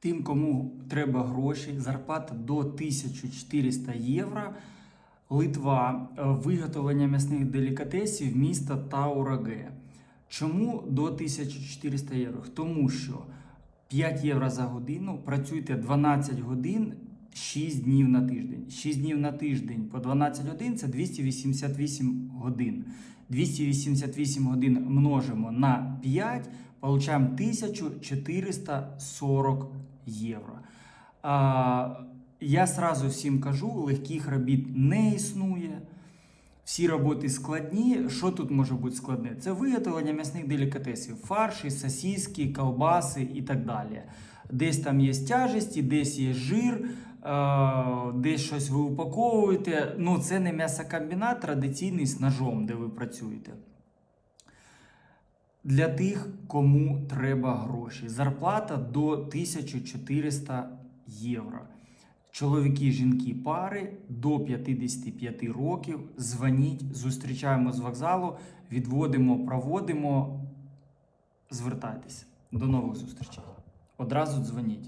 Тим, кому треба гроші, зарплата до 1400 євро. Литва е, виготовлення м'ясних делікатесів міста Таураге. Чому до 1400 євро? Тому що 5 євро за годину, працюйте 12 годин 6 днів на тиждень. 6 днів на тиждень по 12 годин це 288 годин. 288 годин множимо на 5, получаємо 1440 євро. А, я сразу всім кажу, легких робіт не існує. Всі роботи складні. Що тут може бути складне? Це виготовлення м'ясних делікатесів, фарші, сосиски, колбаси і так далі. Десь там є тяжесті, десь є жир, е, десь щось ви упаковуєте. Ну, це не м'ясокомбінат традиційний з ножом, де ви працюєте. Для тих, кому треба гроші. Зарплата до 1400 євро. Чоловіки, жінки, пари до 55 років. Дзвоніть, зустрічаємо з вокзалу, відводимо, проводимо. Звертайтеся. До нових зустрічей. Одразу дзвоніть.